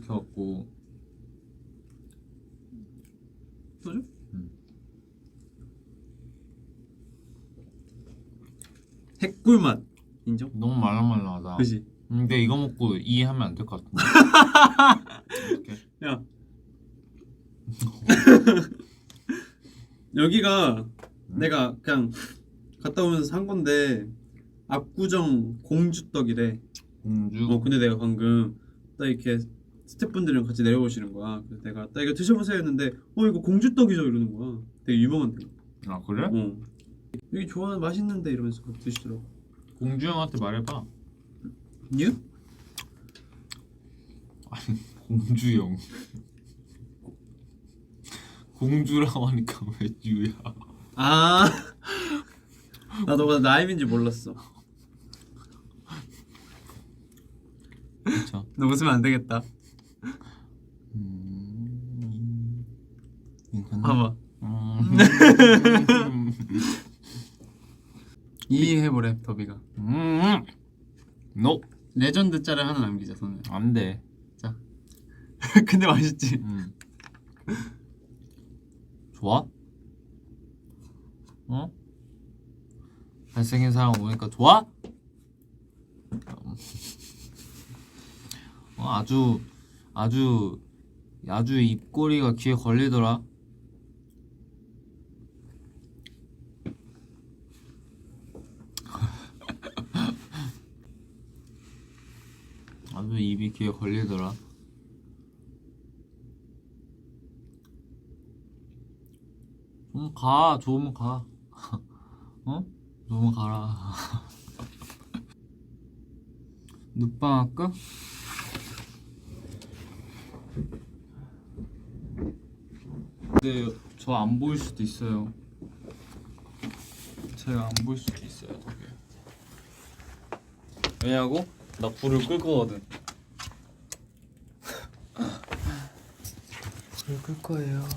들켜갖고 소주? 음. 핵꿀 맛 인정? 너무 말랑말랑하다. 그지? 근데 이거 먹고 이해하면 안 될 것 같은데. 야 여기가 내가 그냥 갔다 오면서 산 건데 압구정 공주떡이래 공주. 어 근데 내가 방금 딱 이렇게 스태프분들이랑 같이 내려오시는 거야 그래서 내가 딱 이거 드셔보세요 했는데 어 이거 공주떡이죠 이러는 거야 되게 유명한데 아 그래? 어 여기 좋아 맛있는데 이러면서 드시더라고 공주 형한테 말해봐. 뉴? 공주 형. 공주라고 하니까 왜 유야? 아, 나 너가 나임인지 몰랐어. 그렇죠. 너 웃으면 안 되겠다. 괜찮나? 봐봐. 음. 이해해보래, 더비가. 음. 노. 레전드 짤을 하나 남기자, 손에. 안 돼. 근데 맛있지? 음. 좋아? 어? 잘생긴 사람 오니까 좋아? 음. 어, 아주 아주 아주 입꼬리가 귀에 걸리더라. 아주 입이 귀에 걸리더라. 좀 가, 좋으면 가. 어? 좋으면 가라. 눕방 할까? 근데 저 안 보일 수도 있어요. 제가 안 보일 수도 있어요, 되게. 왜냐고? 나 불을 끌 거거든. 불을 끌 거예요.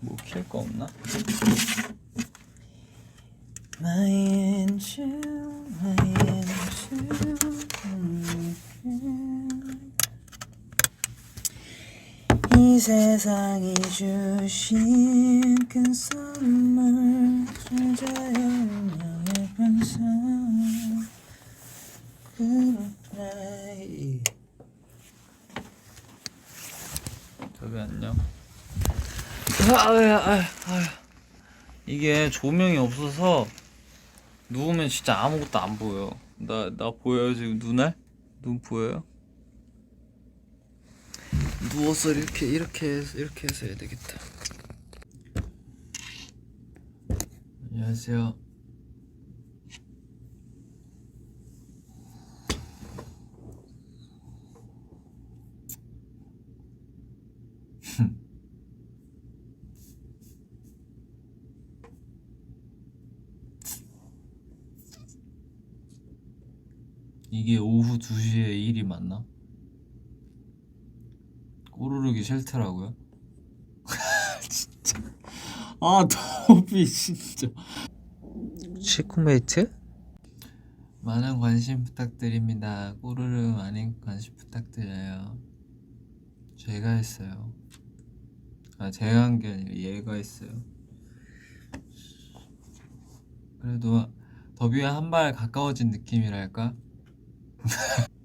뭐 킬 거 없나? My angel, my angel. 이 세상이 주신 큰 선물 주자여 운명의 반상 그래 저기 안녕. 아야 아, 아. 이게 조명이 없어서 누우면 진짜 아무것도 안 보여. 나 나 보여요 지금 눈알? 눈 보여요? 누워서 이렇게 이렇게 이렇게 해서 해야 되겠다. 안녕하세요. 이게 오후 2시에 일이 맞나? 꼬르르기 싫더라고요. 진짜. 아, 더비 진짜. 치쿠메이트? 많은 관심 부탁드립니다. 꼬르르 많은 관심 부탁드려요. 제가 했어요. 아, 제가 한 게 아니라 얘가 했어요. 그래도 더비와 한 발 가까워진 느낌이랄까?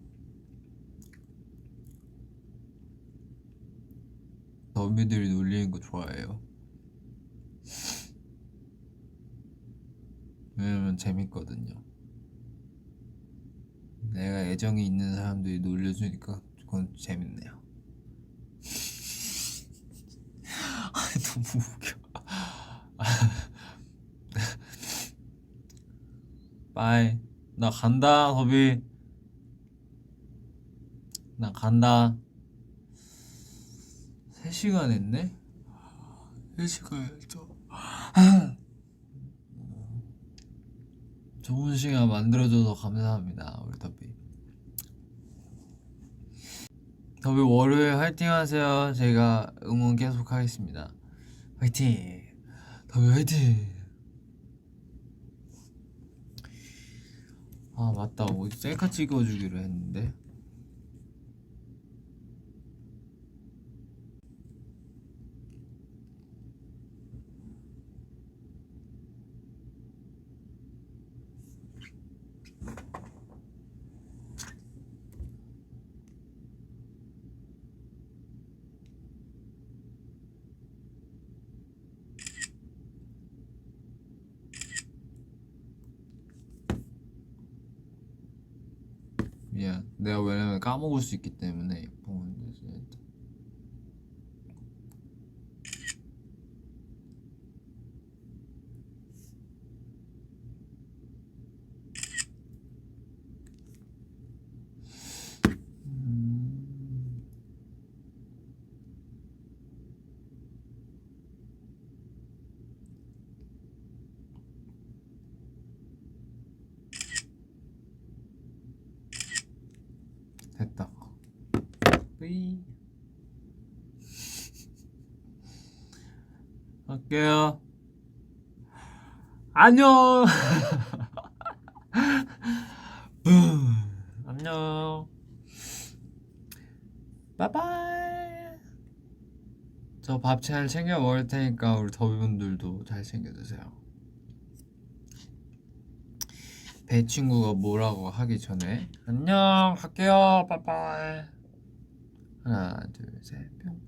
더비들이 놀리는 거 좋아해요. 왜냐면 재밌거든요. 내가 애정이 있는 사람들이 놀려주니까 그건 재밌네요. 아니 너무 웃겨. 빠이. 나 간다 더비. 나 간다. 3시간 했네? 3시간 했죠. 좋은 시간 만들어줘서 감사합니다 우리 더비. 더비 월요일 화이팅 하세요. 제가 응원 계속 하겠습니다. 화이팅! 더비 화이팅! 아 맞다. 어디 셀카 찍어주기로 했는데 미안 내가 왜냐면 까먹을 수 있기 때문에 부모님들 일단. 음. 됐다. 뿌이. 갈게요. 안녕. 음, 안녕. 바이바이. 저 밥 잘 챙겨 먹을 테니까 우리 더비분들도 잘 챙겨 드세요. 배 친구가 뭐라고 하기 전에 안녕 할게요. 빠빠이. 하나 둘셋 뿅